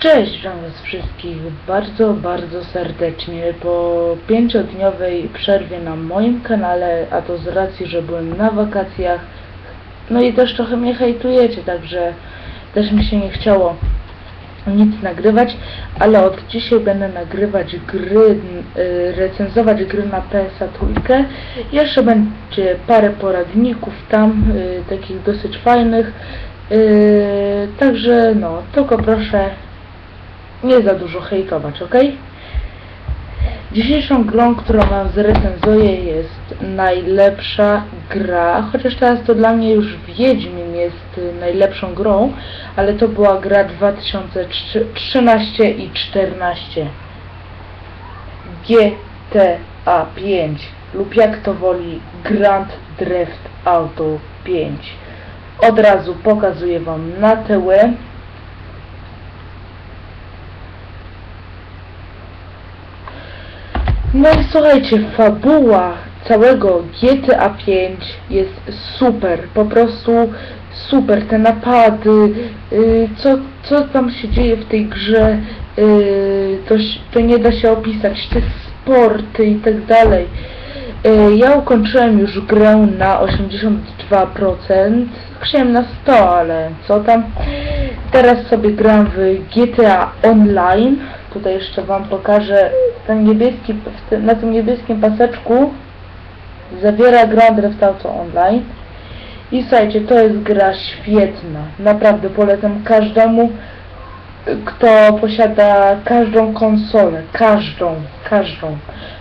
Cześć, witam was wszystkich bardzo, bardzo serdecznie po pięciodniowej przerwie na moim kanale, a to z racji, że byłem na wakacjach, no i też trochę mnie hejtujecie, także też mi się nie chciało nic nagrywać, ale od dzisiaj będę nagrywać gry, y, recenzować gry na PSA trójkę. Jeszcze będzie parę poradników tam, y, takich dosyć fajnych. y, Także no, tylko proszę nie za dużo hejtować, ok? Dzisiejszą grą, którą wam zrecenzuję jest najlepsza gra, chociaż teraz to dla mnie już Wiedźmin jest y, najlepszą grą, ale to była gra 2013 i 14 GTA 5 lub jak to woli Grand Theft Auto 5 od razu pokazuję wam na tyły No i słuchajcie, fabuła całego GTA 5 jest super, po prostu super, te napady, y, co, co tam się dzieje w tej grze, y, to, to nie da się opisać, te sporty i tak dalej. Y, Ja ukończyłem już grę na 82%, chciałem na 100, ale co tam. Teraz sobie gram w GTA Online. Tutaj jeszcze wam pokażę ten niebieski, na tym niebieskim paseczku zawiera Grand Theft Auto Online. I słuchajcie, to jest gra świetna. Naprawdę polecam każdemu, kto posiada każdą konsolę. Każdą, każdą.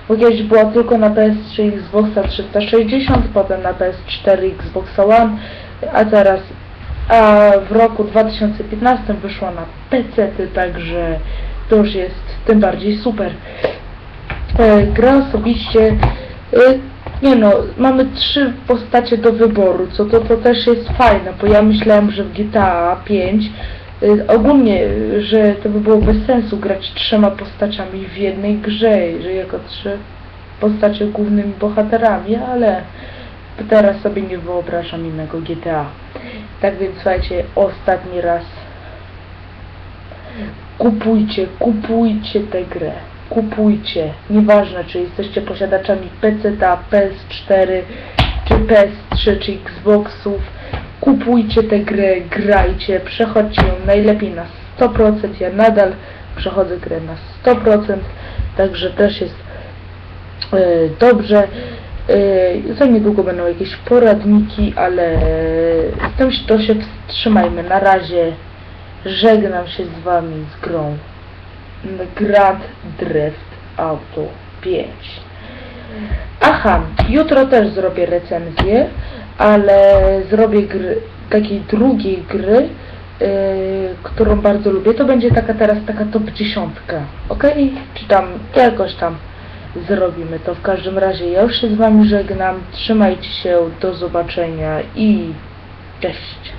Bo kiedyś była tylko na PS3 i Xboxa 360, potem na PS4 i Xboxa One, a teraz a w roku 2015 wyszła na PC, także to już jest tym bardziej super. E, gra osobiście, e, nie no, mamy trzy postacie do wyboru, co to, to też jest fajne, bo ja myślałem, że w GTA 5 e, ogólnie, że to by było bez sensu grać trzema postaciami w jednej grze, że jako trzy postacie głównymi bohaterami, ale teraz sobie nie wyobrażam innego GTA. Tak więc słuchajcie, ostatni raz kupujcie, kupujcie tę grę. Kupujcie. Nieważne, czy jesteście posiadaczami PC, PS4, czy PS3, czy Xboxów. Kupujcie tę grę, grajcie, przechodźcie ją najlepiej na 100%. Ja nadal przechodzę grę na 100%, także też jest e, dobrze. E, Za niedługo będą jakieś poradniki, ale z tym to się wstrzymajmy. Na razie żegnam się z Wami z grą Grand Theft Auto 5. Aha, jutro też zrobię recenzję, ale zrobię gry, takiej drugiej gry, yy, którą bardzo lubię. To będzie taka teraz taka top 10, ok? Czy tam jakoś tam zrobimy to. W każdym razie ja już się z Wami żegnam. Trzymajcie się, do zobaczenia i cześć.